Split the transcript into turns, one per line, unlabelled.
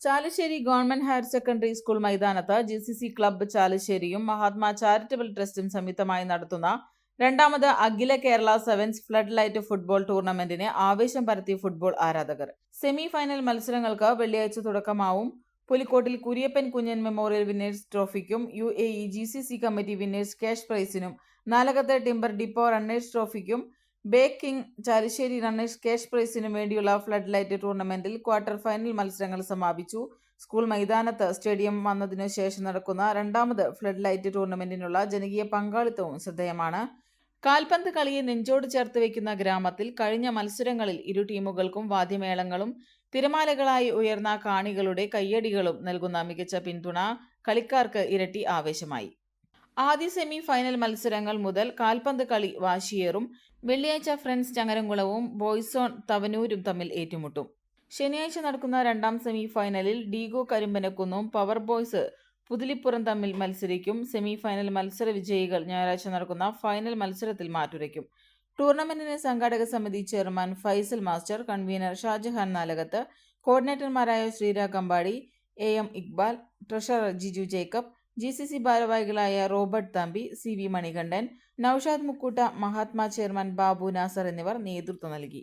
Chalissery government higher secondary school മൈതാനത്ത് G C C club ചാലശ്ശേരിയും Mahatma charitable ട്രസ്റ്റും സംയുക്തമായി നടത്തുന്ന രണ്ടാമത് അഖില Kerala sevens flood light football ടൂർണമെന്റിന് ആവേശം പരത്തി ഫുട്ബോൾ ആരാധകർ. സെമി ഫൈനൽ മത്സരങ്ങൾക്ക് വെള്ളിയാഴ്ച തുടക്കമാവും. Pulikkottil Kuriappan Kunjan memorial winners ട്രോഫിക്കും U A E G C C committee winners cash പ്രൈസിനും നാലകത്തെ timber depot runners ട്രോഫിക്കും Bay King Chalissery runners cash പ്രൈസിനു വേണ്ടിയുള്ള ഫ്ലഡ് ലൈറ്റ് ടൂർണമെന്റിൽ ക്വാർട്ടർ ഫൈനൽ മത്സരങ്ങൾ സമാപിച്ചു. സ്കൂൾ മൈതാനത്ത് സ്റ്റേഡിയം വന്നതിനു ശേഷം നടക്കുന്ന രണ്ടാമത് ഫ്ലഡ് ലൈറ്റ് ടൂർണമെന്റിനുള്ള ജനകീയ പങ്കാളിത്തവും ശ്രദ്ധേയമാണ്. കാൽപന്ത് കളിയെ നെഞ്ചോട് ചേർത്ത് വെക്കുന്ന ഗ്രാമത്തിൽ കഴിഞ്ഞ മത്സരങ്ങളിൽ ഇരു ടീമുകൾക്കും വാദ്യമേളങ്ങളും തിരമാലകളായി ഉയർന്ന കാണികളുടെ കയ്യടികളും നൽകുന്ന മികച്ച പിന്തുണ കളിക്കാർക്ക് ഇരട്ടി ആവേശമായി. ആദ്യ സെമി ഫൈനൽ മത്സരങ്ങൾ മുതൽ കാൽപന്ത് കളി വാശിയേറും. വെള്ളിയാഴ്ച ഫ്രണ്ട്സ് ചങ്ങരംകുളവും ബോയ്സോൺ തവനൂരും തമ്മിൽ ഏറ്റുമുട്ടും. ശനിയാഴ്ച നടക്കുന്ന രണ്ടാം സെമി ഫൈനലിൽ ഡീഗോ കരിമ്പനക്കുന്നും പവർ ബോയ്സ് പുതിലിപ്പുറം തമ്മിൽ മത്സരിക്കും. സെമി ഫൈനൽ മത്സര വിജയികൾ ഞായറാഴ്ച നടക്കുന്ന ഫൈനൽ മത്സരത്തിൽ മാറ്റുരയ്ക്കും. ടൂർണമെന്റിന് സംഘാടക സമിതി chairman Faisal master convener Shajahan Nalakath കോർഡിനേറ്റർമാരായ Sreerag Kambadi A M Iqbal treasurer Jiju Jacob G C C ഭാരവാഹികളായ Robert Thampi C V Manikandan Noushad Mukkoota Mahatma chairman Babu Nasar എന്നിവർ നേതൃത്വം നൽകി.